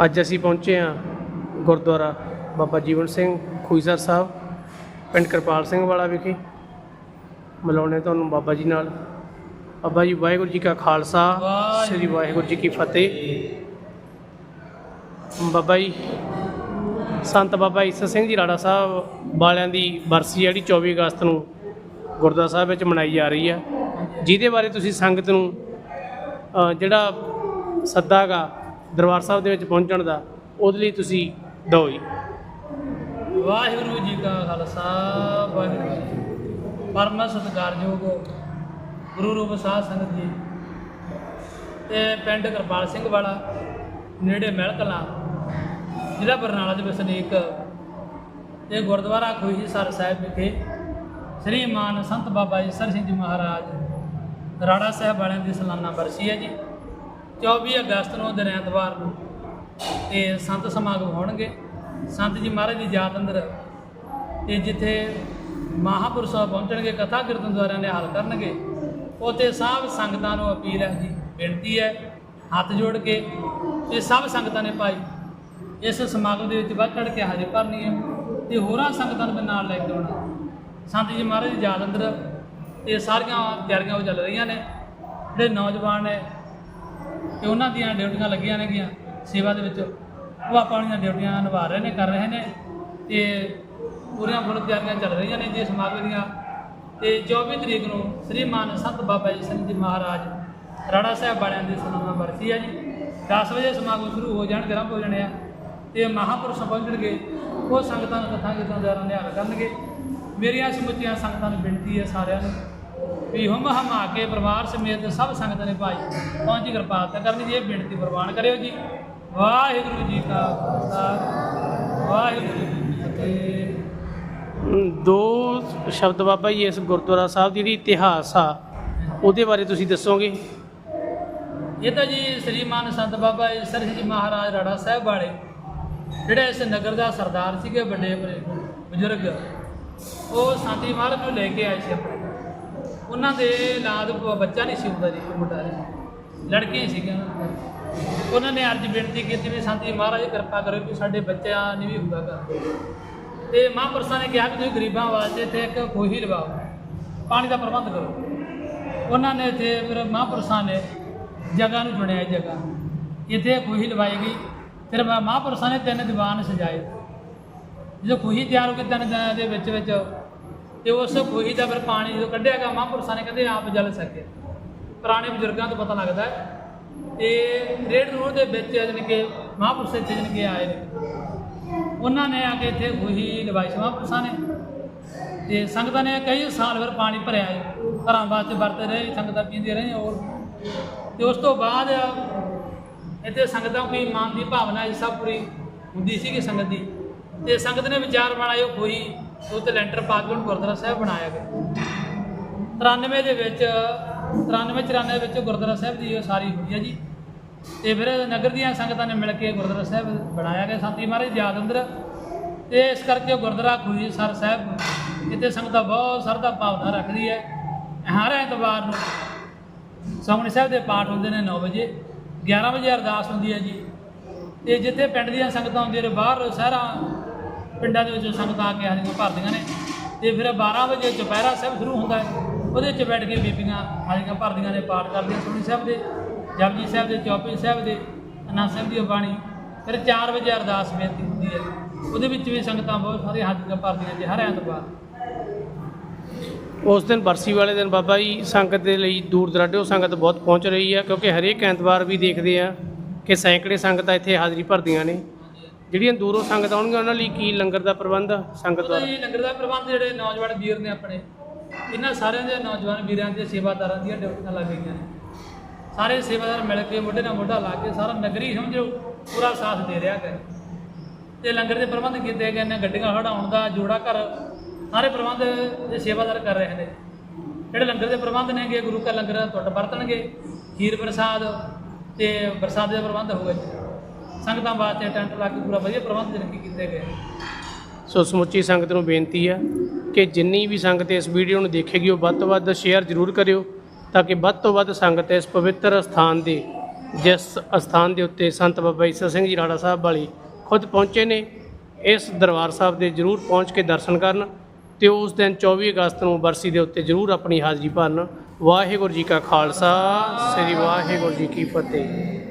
ਅੱਜ ਅਸੀਂ ਪਹੁੰਚੇ ਹਾਂ ਗੁਰਦੁਆਰਾ ਬਾਬਾ ਜੀਵਨ ਸਿੰਘ ਖੂਈਸਰ ਸਾਹਿਬ, ਪਿੰਡ ਕਿਰਪਾਲ ਸਿੰਘ ਵਾਲਾ ਵਿਖੇ। ਮਿਲਾਉਣੇ ਤੁਹਾਨੂੰ ਬਾਬਾ ਜੀ ਨਾਲ। ਬਾਬਾ ਜੀ, ਵਾਹਿਗੁਰੂ ਜੀ ਕਾ ਖਾਲਸਾ, ਸ੍ਰੀ ਵਾਹਿਗੁਰੂ ਜੀ ਕੀ ਫਤਿਹ। ਬਾਬਾ ਜੀ, ਸੰਤ ਬਾਬਾ ਈਸਰ ਸਿੰਘ ਜੀ ਰਾੜਾ ਸਾਹਿਬ ਵਾਲਿਆਂ ਦੀ ਬਰਸੀ ਜਿਹੜੀ 24 ਅਗਸਤ ਨੂੰ ਗੁਰਦੁਆਰਾ ਸਾਹਿਬ ਵਿੱਚ ਮਨਾਈ ਜਾ ਰਹੀ ਆ। ਜਿਹਦੇ ਬਾਰੇ ਤੁਸੀਂ ਸੰਗਤ ਨੂੰ ਜਿਹੜਾ ਸੱਦਾ ਗਾ ਦਰਬਾਰ ਸਾਹਿਬ ਦੇ ਵਿੱਚ ਪਹੁੰਚਣ ਦਾ, ਉਹਦੇ ਲਈ ਤੁਸੀਂ ਦਿਓ ਜੀ। ਵਾਹਿਗੁਰੂ ਜੀ ਕਾ ਖਾਲਸਾ, ਵਾਹਿਗੁਰੂ ਜੀ ਪਰਮ ਸਤਿਕਾਰਯੋਗ ਗੁਰੂ ਰੂਪ ਸਾਧ ਸੰਗਤ ਜੀ ਤੇ ਪਿੰਡ ਕਿਰਪਾਲ ਸਿੰਘ ਵਾਲਾ, ਨੇੜੇ ਮਹਿਲ ਕਲਾਂ, ਜ਼ਿਲ੍ਹਾ ਬਰਨਾਲਾ ਦੇ ਵਸਨੀਕ ਤੇ ਗੁਰਦੁਆਰਾ ਖੋਹੀ ਸਰ ਸਾਹਿਬ ਵਿਖੇ ਸ੍ਰੀ ਮਾਨ ਸੰਤ ਬਾਬਾ ਜੀ ਸਰ ਸਿੰਘ ਜੀ ਮਹਾਰਾਜ ਰਾੜਾ ਸਾਹਿਬ ਵਾਲਿਆਂ ਦੀ ਸਾਲਾਨਾ ਬਰਸੀ ਹੈ ਜੀ। 24 ਅਗਸਤ ਨੂੰ ਦਿਨ ਐਤਵਾਰ ਨੂੰ ਤੇ ਸੰਤ ਸਮਾਗਮ ਹੋਣਗੇ। ਸੰਤ ਜੀ ਮਹਾਰਾਜ ਦੀ ਯਾਦ ਅੰਦਰ ਤੇ ਜਿੱਥੇ ਮਹਾਪੁਰਸ਼ ਪਹੁੰਚਣਗੇ, ਕਥਾ ਕੀਰਤਨ ਦੁਆਰਿਆਂ ਦੇ ਹਾਲ ਕਰਨਗੇ, ਉੱਥੇ ਸਭ ਸੰਗਤਾਂ ਨੂੰ ਅਪੀਲ ਹੈ ਜੀ, ਬੇਨਤੀ ਹੈ, ਹੱਥ ਜੋੜ ਕੇ ਤੇ ਸਭ ਸੰਗਤਾਂ ਨੇ ਭਾਈ, ਇਸ ਸਮਾਗਮ ਦੇ ਵਿੱਚ ਵੱਧ ਚੜ ਕੇ ਹਾਜ਼ਰ ਭਰਨੀ ਹੈ ਤੇ ਹੋਰਾਂ ਸੰਗਤਾਂ ਨੂੰ ਨਾਲ ਲੈ ਕੇ ਆਉਣਾ। ਸੰਤ ਜੀ ਮਹਾਰਾਜ ਦੀ ਯਾਦ ਅੰਦਰ ਇਹ ਸਾਰੀਆਂ ਤਿਆਰੀਆਂ ਉਹ ਚੱਲ ਰਹੀਆਂ ਨੇ। ਜਿਹੜੇ ਨੌਜਵਾਨ ਨੇ ਤੇ ਉਹਨਾਂ ਦੀਆਂ ਡਿਊਟੀਆਂ ਲੱਗੀਆਂ ਨੇਗੀਆਂ ਸੇਵਾ ਦੇ ਵਿੱਚ। ਉਹ ਆਪਾਂ ਆਪਣੀਆਂ ਡਿਊਟੀਆਂ ਨਿਭਾ ਰਹੇ ਨੇ, ਕਰ ਰਹੇ ਨੇ ਤੇ ਪੂਰੀਆਂ ਫੁੱਲ ਤਿਆਰੀਆਂ ਚੱਲ ਰਹੀਆਂ ਨੇ ਜੀ ਸਮਾਗਮ ਦੀਆਂ। ਤੇ 24 ਤਰੀਕ ਨੂੰ ਸ੍ਰੀ ਮਾਨ ਸੰਤ ਬਾਬਾ ਜੀ ਸਿੰਘ ਜੀ ਮਹਾਰਾਜ ਰਾੜਾ ਸਾਹਿਬ ਵਾਲਿਆਂ ਦੀ ਸਲਾਨਾ ਵਰਤੀ ਹੈ ਜੀ। 10 ਵਜੇ ਸਮਾਗਮ ਸ਼ੁਰੂ ਹੋ ਜਾਣ ਆਰੰਭ ਹੋ ਜਾਣੇ ਆ ਤੇ ਮਹਾਪੁਰਸ਼ ਪਹੁੰਚਣਗੇ ਉਹ ਸੰਗਤਾਂ ਨੂੰ ਕਥਾ ਕੀਰਤਨ ਦੁਆਰਾ ਨਿਹਾਲ ਕਰਨਗੇ। ਮੇਰੀਆਂ ਸਮੁੱਚੀਆਂ ਸੰਗਤਾਂ ਨੂੰ ਬੇਨਤੀ ਹੈ ਸਾਰਿਆਂ ਨੂੰ ਵੀ ਹਮ ਹਮਾ ਕੇ ਪਰਿਵਾਰ ਸਮੇਤ ਸਭ ਸੰਗਤਾਂ ਨੇ ਭਾਈ ਪਹੁੰਚ ਕਿਰਪਾਲਤਾ ਕਰਨੀ ਜੀ ਇਹ ਬੇਨਤੀ ਪ੍ਰਵਾਨ ਕਰਿਓ ਜੀ। ਵਾਹਿਗੁਰੂ ਜੀ ਕਾ ਖਾਲਸਾ ਵਾਹਿਗੁਰੂ ਜੀ ਕੀ ਫਤਿਹ। ਅਮ, ਦੋ ਸ਼ਬਦ ਬਾਬਾ ਜੀ ਇਸ ਗੁਰਦੁਆਰਾ ਸਾਹਿਬ ਦੀ ਜਿਹੜੀ ਇਤਿਹਾਸ ਆ ਉਹਦੇ ਬਾਰੇ ਤੁਸੀਂ ਦੱਸੋਗੇ? ਇਹ ਤਾਂ ਜੀ ਸ੍ਰੀਮਾਨ ਸੰਤ ਬਾਬਾ ਈਸਰ ਜੀ ਮਹਾਰਾਜ ਰਾੜਾ ਸਾਹਿਬ ਵਾਲੇ ਜਿਹੜੇ ਇਸ ਨਗਰ ਦਾ ਸਰਦਾਰ ਸੀਗੇ ਵੱਡੇ ਬਜ਼ੁਰਗ ਉਹ ਸਾਥੀ ਮਹਾਰਾਜ ਨੂੰ ਲੈ ਕੇ ਆਏ ਸੀ ਆਪਣੇ। ਉਹਨਾਂ ਦੇ ਲਾਦ ਬੱਚਾ ਨਹੀਂ ਸੀ ਹੁੰਦਾ ਜੀ ਮੁੰਡਾ ਸੀ ਲੜਕੇ ਸੀਗੇ ਉਹਨਾਂ ਨੇ ਅਰਜ ਬੇਨਤੀ ਕੀਤੀ ਵੀ ਸੰਤੀ ਮਹਾਰਾਜ ਕਿਰਪਾ ਕਰੋ ਕਿ ਸਾਡੇ ਬੱਚਿਆਂ ਨਹੀਂ ਵੀ ਹੁੰਦਾ ਕਰ ਤੇ ਮਹਾਂਪੁਰਸ਼ਾਂ ਨੇ ਕਿਹਾ ਕਿ ਤੁਸੀਂ ਗਰੀਬਾਂ ਵਾਸਤੇ ਇੱਥੇ ਇੱਕ ਖੋਹੀ ਲਵਾਓ, ਪਾਣੀ ਦਾ ਪ੍ਰਬੰਧ ਕਰੋ। ਉਹਨਾਂ ਨੇ ਇੱਥੇ ਫਿਰ ਮਹਾਂਪੁਰਸ਼ਾਂ ਨੇ ਜਗ੍ਹਾ ਨੂੰ ਚੁਣਿਆ ਜਗ੍ਹਾ। ਇੱਥੇ ਖੂਹੀ ਲਵਾਈ ਗਈ। ਫਿਰ ਮਹਾਂਪੁਰਸ਼ਾਂ ਨੇ ਤਿੰਨ ਦੀਵਾਨ ਸਜਾਏ। ਜਦੋਂ ਖੂਹੀ ਤਿਆਰ ਹੋ ਕੇ ਤਿੰਨ ਦਿਨਾਂ ਦੇ ਵਿੱਚ ਵਿੱਚ ਤੇ ਉਸ ਖੂਹੀ ਦਾ ਫਿਰ ਪਾਣੀ ਜਦੋਂ ਕੱਢਿਆ ਗਿਆ, ਮਹਾਂਪੁਰਸ਼ਾਂ ਨੇ ਕਹਿੰਦੇ ਆਪ ਜਲ ਸਕੇ। ਪੁਰਾਣੇ ਬਜ਼ੁਰਗਾਂ ਤੋਂ ਪਤਾ ਲੱਗਦਾ ਹੈ ਤੇ ਰੇਡ ਰੋਡ ਦੇ ਵਿੱਚ ਜਾਣੀ ਕਿ ਮਹਾਂਪੁਰਸ਼ ਇੱਥੇ ਜਾਣੀ ਕਿ ਆਏ ਨੇ। ਉਹਨਾਂ ਨੇ ਆ ਕੇ ਇੱਥੇ ਖੂਹੀ ਲਵਾਈ ਸੀ ਮਹਾਂਪੁਰਸ਼ਾਂ ਨੇ। ਤੇ ਸੰਗਤਾਂ ਨੇ ਕਈ ਸਾਲ ਫਿਰ ਪਾਣੀ ਭਰਿਆ ਹੈ। ਘਰਾਂ ਵਾਸਤੇ ਵਰਤੇ ਰਹੇ, ਸੰਗਤਾਂ ਪੀਂਦੇ ਰਹੇ ਔਰ ਤੇ ਉਸ ਤੋਂ ਬਾਅਦ ਇੱਥੇ ਸੰਗਤਾਂ ਕੋਈ ਮਾਨ ਦੀ ਭਾਵਨਾ ਇਸ ਸਭ ਪੂਰੀ ਹੁੰਦੀ ਸੀਗੀ ਸੰਗਤ ਦੀ। ਤੇ ਸੰਗਤ ਨੇ ਵਿਚਾਰ ਬਣਾਇਆ ਉਹ ਕੋਈ ਉਹ ਤੇ ਲੈਂਟਰ ਪਾ ਕੇ ਹੁਣ ਗੁਰਦੁਆਰਾ ਸਾਹਿਬ ਬਣਾਇਆ ਗਿਆ। 93 ਦੇ ਵਿੱਚ 93 94 ਵਿੱਚ ਗੁਰਦੁਆਰਾ ਸਾਹਿਬ ਦੀ ਇਹ ਸਾਰੀ ਹੋਈ ਹੈ ਜੀ। ਤੇ ਫਿਰ ਨਗਰ ਦੀਆਂ ਸੰਗਤਾਂ ਨੇ ਮਿਲ ਕੇ ਗੁਰਦੁਆਰਾ ਸਾਹਿਬ ਬਣਾਇਆ ਗਿਆ। ਸਾਥੀ ਮਹਾਰਾਜ ਯਾਦ ਅੰਦਰ। ਤੇ ਇਸ ਕਰਕੇ ਗੁਰਦੁਆਰਾ ਖੂਹੀ ਸਰ ਸਾਹਿਬ ਇੱਥੇ ਸੰਗਤਾਂ ਬਹੁਤ ਸਰਦਾ ਭਾਵਨਾ ਰੱਖਦੀ ਹੈ। ਹਰ ਐਤਵਾਰ ਨੂੰ ਸੁਖਮਨੀ ਸਾਹਿਬ ਦੇ ਪਾਠ ਹੁੰਦੇ ਨੇ 9 ਵਜੇ। 11 ਵਜੇ ਅਰਦਾਸ ਹੁੰਦੀ ਹੈ ਜੀ। ਤੇ ਜਿੱਥੇ ਪਿੰਡ ਦੀਆਂ ਸੰਗਤਾਂ ਹੁੰਦੀਆਂ ਨੇ, ਬਾਹਰ ਸ਼ਹਿਰਾਂ ਪਿੰਡਾਂ ਦੇ ਵਿੱਚ ਸੰਗਤਾਂ ਆ ਕੇ ਹਾਜ਼ਰੀਆਂ ਭਰਦੀਆਂ ਨੇ। ਤੇ ਫਿਰ 12 ਵਜੇ ਚੁਪਹਿਰਾ ਸਾਹਿਬ ਸ਼ੁਰੂ ਹੁੰਦਾ ਹੈ। ਉਹਦੇ 'ਚ ਬੈਠ ਕੇ ਬੀਬੀਆਂ ਹਾਜ਼ਰੀਆਂ ਭਰਦੀਆਂ ਨੇ ਪਾਠ ਕਰਦੀਆਂ ਸੁਖਮਨੀ ਸਾਹਿਬ ਦੇ, ਜਪਜੀ ਸਾਹਿਬ ਦੇ, ਚੌਪੀ ਸਾਹਿਬ ਦੇ ਅਨੰਦ ਸਾਹਿਬ ਦੀ ਬਾਣੀ। ਫਿਰ 4 ਵਜੇ ਅਰਦਾਸ ਬੇਨਤੀ ਹੁੰਦੀ ਹੈ। ਉਹਦੇ ਵਿੱਚ ਵੀ ਸੰਗਤਾਂ ਬਹੁਤ ਸਾਰੀਆਂ ਹਾਜ਼ਰੀਆਂ ਭਰਦੀਆਂ ਜੀ ਹਰ ਐਤਵਾਰ। ਉਸ ਦਿਨ ਬਰਸੀ ਵਾਲੇ ਦਿਨ ਬਾਬਾ ਜੀ ਸੰਗਤ ਦੇ ਲਈ ਦੂਰ ਦਰਾਡਿਓ ਸੰਗਤ ਬਹੁਤ ਪਹੁੰਚ ਰਹੀ ਹੈ। ਕਿਉਂਕਿ ਹਰੇਕ ਐਤਵਾਰ ਵੀ ਦੇਖਦੇ ਆ ਕਿ ਸੈਂਕੜੇ ਸੰਗਤਾਂ ਇੱਥੇ ਹਾਜ਼ਰੀ ਭਰਦੀਆਂ ਨੇ। ਜਿਹੜੀਆਂ ਦੂਰੋਂ ਸੰਗਤ ਆਉਣਗੀਆਂ ਉਹਨਾਂ ਲਈ ਕੀ ਲੰਗਰ ਦਾ ਪ੍ਰਬੰਧ ਸੰਗਤ ਦੁਆਰਾ? ਜੀ ਲੰਗਰ ਦਾ ਪ੍ਰਬੰਧ ਜਿਹੜੇ ਨੌਜਵਾਨ ਵੀਰ ਨੇ ਆਪਣੇ ਇਹਨਾਂ ਸਾਰਿਆਂ ਦੇ ਨੌਜਵਾਨ ਵੀਰਾਂ ਦੇ ਸੇਵਾਦਾਰਾਂ ਦੀਆਂ ਡਿਊਟੀਆਂ ਲੱਗ ਗਈਆਂ ਨੇ। ਸਾਰੇ ਸੇਵਾਦਾਰ ਮਿਲ ਕੇ ਮੋਢੇ ਨਾਲ ਮੋਢਾ ਲਾ ਕੇ ਸਾਰਾ ਨਗਰੀ ਸਮਝੋ ਪੂਰਾ ਸਾਥ ਦੇ ਰਿਹਾ ਹੈ ਤੇ ਲੰਗਰ ਦੇ ਪ੍ਰਬੰਧ ਕੀਤੇ ਗਏ ਨੇ ਗੱਡੀਆਂ ਖੜਾਉਣ ਦਾ ਜੋੜਾ ਘਰ ਸਾਰੇ ਪ੍ਰਬੰਧ ਇਹ ਸੇਵਾਦਾਰ ਕਰ ਰਹੇ ਨੇ। ਜਿਹੜੇ ਲੰਗਰ ਦੇ ਪ੍ਰਬੰਧ ਨੇਗੇ ਗੁਰੂ ਕਾ ਲੰਗਰ ਟੁੱਟ ਵਰਤਣਗੇ ਖੀਰ ਪ੍ਰਸਾਦ ਤੇ ਪ੍ਰਸਾਦ ਦੇ ਪ੍ਰਬੰਧ ਹੋਵੇ ਸੰਗਤਾਂ ਵਾਸਤੇ ਟੈਂਟ ਲਾ ਕੇ ਪੂਰਾ ਵਧੀਆ ਪ੍ਰਬੰਧ ਜਿਹੜੇ ਕੀਤੇ ਗਏ। ਸੋ ਸਮੁੱਚੀ ਸੰਗਤ ਨੂੰ ਬੇਨਤੀ ਆ ਕਿ ਜਿੰਨੀ ਵੀ ਸੰਗਤ ਇਸ ਵੀਡੀਓ ਨੂੰ ਦੇਖੇਗੀ, ਉਹ ਵੱਧ ਤੋਂ ਵੱਧ ਸ਼ੇਅਰ ਜ਼ਰੂਰ ਕਰਿਓ ਤਾਂ ਕਿ ਵੱਧ ਤੋਂ ਵੱਧ ਸੰਗਤ ਇਸ ਪਵਿੱਤਰ ਸਥਾਨ ਦੇ, ਜਿਸ ਅਸਥਾਨ ਦੇ ਉੱਤੇ ਸੰਤ ਬਾਬਾ ਈਸਰ ਸਿੰਘ ਜੀ ਰਾੜਾ ਸਾਹਿਬ ਵਾਲੀ ਖੁਦ ਪਹੁੰਚੇ ਨੇ, ਇਸ ਦਰਬਾਰ ਸਾਹਿਬ ਦੇ ਜਰੂਰ ਪਹੁੰਚ ਕੇ ਦਰਸ਼ਨ ਕਰਨ ਤੇ ਉਸ ਦਿਨ 24 ਅਗਸਤ ਨੂੰ ਬਰਸੀ ਦੇ ਉੱਤੇ ਜਰੂਰ ਆਪਣੀ ਹਾਜ਼ਰੀ ਭਰਨ। ਵਾਹਿਗੁਰੂ ਜੀ ਕਾ ਖਾਲਸਾ, ਸ੍ਰੀ ਵਾਹਿਗੁਰੂ ਜੀ ਕੀ ਫਤਿਹ।